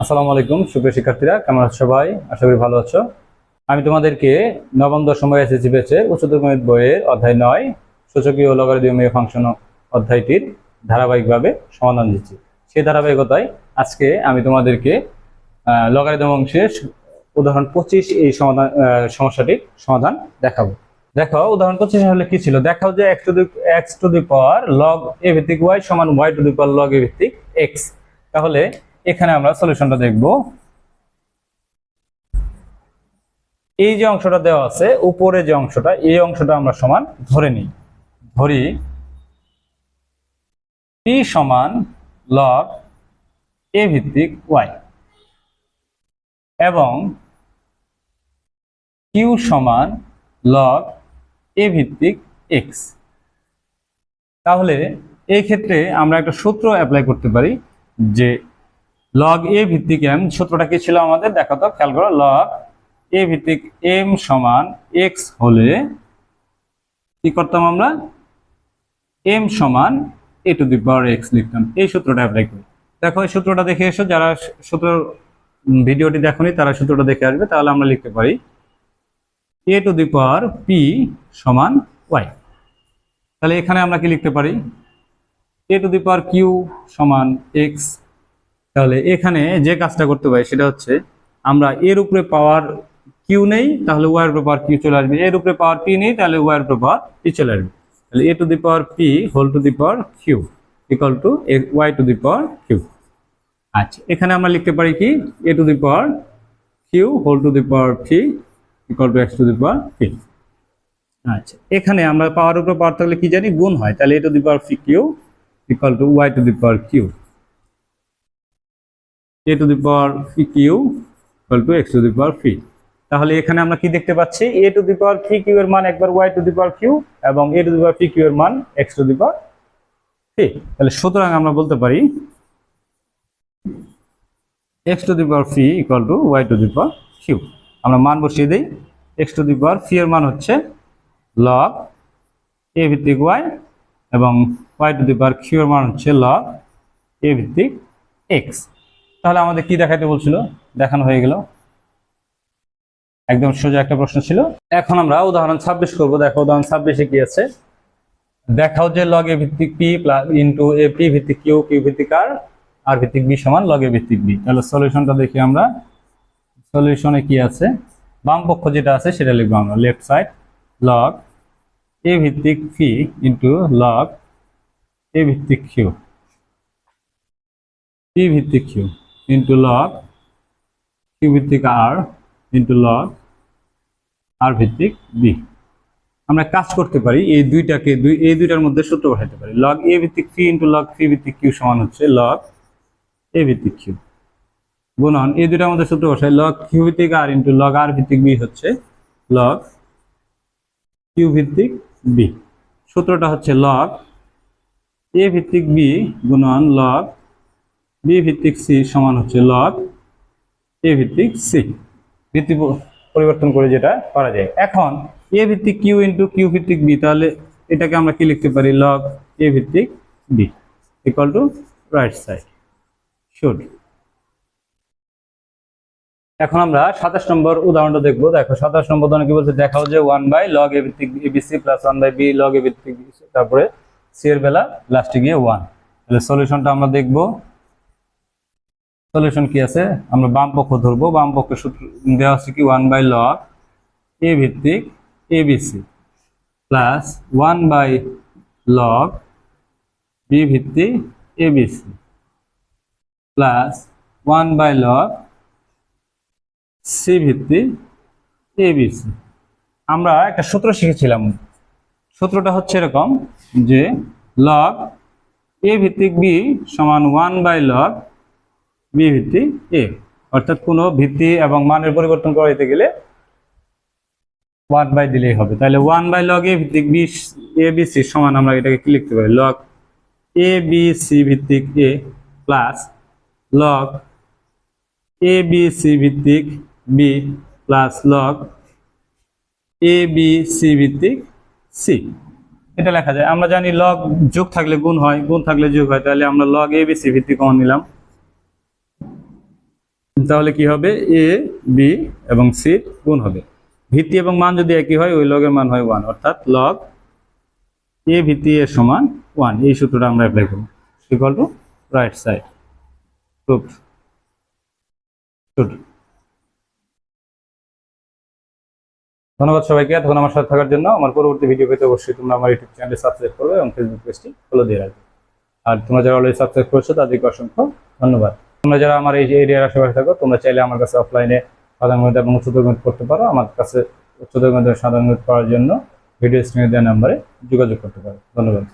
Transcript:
আসসালামু আলাইকুম, সুপ্রিয় শিক্ষার্থীরা, কেমন আছো সবাই? আশা করি ভালো আছো। আমি তোমাদেরকে নবম, দশম এসএসসি ব্যাচের উচ্চতর গণিত বইয়ের অধ্যায় নয়, সূচকীয় লগারিদমীয় ফাংশন অধ্যায়টির ধারাবাহিকভাবে সমাধান দিচ্ছি। সেই ধারাবাহিকতায় আজকে আমি তোমাদেরকে লগারিদম অংশের উদাহরণ পঁচিশ এই সমাধান সমস্যাটির সমাধান দেখাবো। দেখো, উদাহরণ পঁচিশ হলে কি ছিল? দেখাও যে X to the X to the power log A ভিত্তিক ওয়াই সমান Y to the power log A ভিত্তিক এক্স তাহলে এখানে আমরা সলিউশনটা দেখব। এই যে অংশটা দেওয়া আছে উপরে যে অংশটা, এই অংশটা আমরা সমান ধরে নিই। ধরি পি সমান লগ এ ভিত্তিক ওয়াই এবং কিউ সমান লগ এ ভিত্তিক এক্স তাহলে এই ক্ষেত্রে আমরা একটা সূত্র অ্যাপ্লাই করতে পারি যে লগ এ ভিত্তিক এম সূত্রটা কি ছিল আমাদের? দেখো তো, খেয়াল করো লগ এ ভিত্তিক এম সমান এক্স হলে কি করতাম আমরা? এম সমান এ টু দি পাওয়ার এক্স লিখতাম। এই সূত্রটা অ্যাপ্লাই করি। দেখো, এই সূত্রটা দেখে এসো, যারা সূত্র ভিডিওটি দেখোনি, তারা সূত্রটা দেখে আসবে, তাহলে আমরা লিখতে পারি A to the power P সমান ওয়াই তাহলে এখানে আমরা কি লিখতে পারি? A to the power Q সমান এক্স তাহলে এখানে যে কাজটা করতে পারি সেটা হচ্ছে আমরা এর উপরে পাওয়ার কিউ নেই, তাহলে ওয়ার উপরে পাওয়ার কিউ চলে আসবে। এর উপরে পাওয়ার পি নেই, তাহলে ওয়ার উপরে পাওয়ার পি চলে আসবে। তাহলে A to the power P whole to the power Q equal to A Y to the power Q আচ্ছা এখানে আমরা লিখতে পারি কি? A to the power Q whole to the power three equal to X to the power P আচ্ছা এখানে আমরা পাওয়ার উপরে পাওয়ার থাকলে কি জানি? গুণ হয়। তাহলে A to the power P Q equal to Y to the power Q A to the power P Q equal to X to the power P তাহলে এখানে আমরা কি দেখতে পাচ্ছি A to the power P Q এর মান একবার Y to the power Q এবং A to the power P Q এর মান X to the power P তাহলে সুতরাং আমরা বলতে পারি X to the power P equal to Y to the power Q আমরা মান বসিয়ে দিই X to the power P এর মান হচ্ছে লব এ ভিত্তিক ওয়াই এবং Y to the power Q এর মান হচ্ছে লব এ ভিত্তিক এক্স তাহলে আমাদের কি দেখাতে বলছিল? দেখানো হয়ে গেল। একদম সোজা একটা প্রশ্ন ছিল। এখন আমরা উদাহরণ ছাব্বিশ করব। দেখো উদাহরণ ছাব্বিশে কি আছে? দেখাও যে লগ ভিত্তিক P plus into A P ভিত্তিক কিউ কিউ ভিত্তিক আর আর ভিত্তিক বি সমান লগ ভিত্তিক বি তাহলে সলিউশনটা দেখি আমরা। সলিউশনে কি আছে? বাম পক্ষ যেটা আছে সেটা লিখব আমরা। লেফট সাইড লগ এ ভিত্তিক পি ইন্টু লগ এ ভিত্তিক কিউ পি ভিত্তিক কিউ ইন্টু লগ কিউ ভিত্তিক আর ইন্টু লগ আর ভিত্তিক বি আমরা কাজ করতে পারি, এই দুইটাকে দুই, এই দুইটার মধ্যে সূত্র বসাইতে পারি। লগ এ ভিত্তিক পি ইন্টু লগ পি ভিত্তিক কিউ সমান হচ্ছে লগ এ ভিত্তিক কিউ গুণন, এই দুইটার মধ্যে সূত্র বসাই লগ কিউ ভিত্তিক আর ইন্টু লগ আর ভিত্তিক বি হচ্ছে লগ কিউ ভিত্তিক বি সূত্রটা হচ্ছে লগ এ ভিত্তিক বি গুণন লগ বি ভিত্তিক সি সমান হচ্ছে লগ এ ভিত্তিক সি ভিত্তি পরিবর্তন করে যেটা করা যায়। এখন এ ভিত্তিক কিউ ইন্টু কিউ ভিত্তিক বি তাহলে এটাকে আমরা কি লিখতে পারি? লগ এ ভিত্তিক B equal to right side should এখন আমরা সাতাশ নম্বর উদাহরণটা দেখব। দেখো, সাতাশ নম্বর উদাহরণ কি বলছে? দেখাও যে ওয়ান বাই লগ এ ভিত্তিক ABC plus one by B log A ভিত্তিক তারপরে সি এর বেলা লাস্টে গিয়ে ওয়ান তাহলে সলিউশনটা আমরা দেখব। সলিউশন কি আছে? আমরা বাম পক্ষ ধরবো। বাম পক্ষ সূত্র দেওয়া আছে কি ওয়ান বাই লগ এ ভিত্তিক A ABC plus one by log B ভিত্তিক A ABC plus one by log C ভিত্তিক এবিসি আমরা একটা সূত্র শিখেছিলাম। সূত্রটা হচ্ছে এরকম যে লগ এ ভিত্তিক বি সমান ওয়ান বাই লগ বি ভিত্তি এ, অর্থাৎ কোনো ভিত্তি এবং মানের পরিবর্তন করাইতে গেলে ওয়ান বাই দিলেই হবে। তাহলে ওয়ান বাই লগ এ ভিত্তিক বি এ বি সি সমান আমরা এটাকে কি লিখতে পারি? লগ এ বি সি ভিত্তিক A plus log A B C ভিত্তিক B plus log A B C ভিত্তিক সি এটা লেখা যায়। আমরা জানি লগ যোগ থাকলে গুণ হয়, গুণ থাকলে যোগ হয়। তাহলে আমরা লগ এ বি সি ভিত্তিক কমন নিলাম। তাহলে কি হবে? এ বি এবং সি গুণ হবে। ভিত্তি এবং মান যদি একই হয়, ওই লগের মান হয় ওয়ান অর্থাৎ লগ এ ভিত্তি এর সমান ওয়ান এই সূত্রটা আমরা অ্যাপ্লাই করব। ইকুয়াল টু রাইট সাইড ধন্যবাদ সবাইকে। এতক্ষণ আমার সাথে থাকার জন্য আমার পরবর্তী ভিডিও পেতে অবশ্যই তোমরা আমার ইউটিউব চ্যানেলে সাবস্ক্রাইব করবে এবং ফেসবুক পেজটি ফলো দিয়ে রাখবে। আর তোমরা যারা অলরেডি সাবস্ক্রাইব করেছ, তাদেরকে অসংখ্য ধন্যবাদ। তোমরা যারা আমার এই এরিয়ার আশেপাশে থাকো, তোমরা চাইলে আমার কাছে অফলাইনে সাধারণ গণিত এবং উচ্চতর গণিত করতে পারো। আমার কাছে উচ্চতর গণিত সাধারণ গণিত করার জন্য ভিডিও স্ক্রিনে দেওয়া নাম্বারে যোগাযোগ করতে পারো। ধন্যবাদ।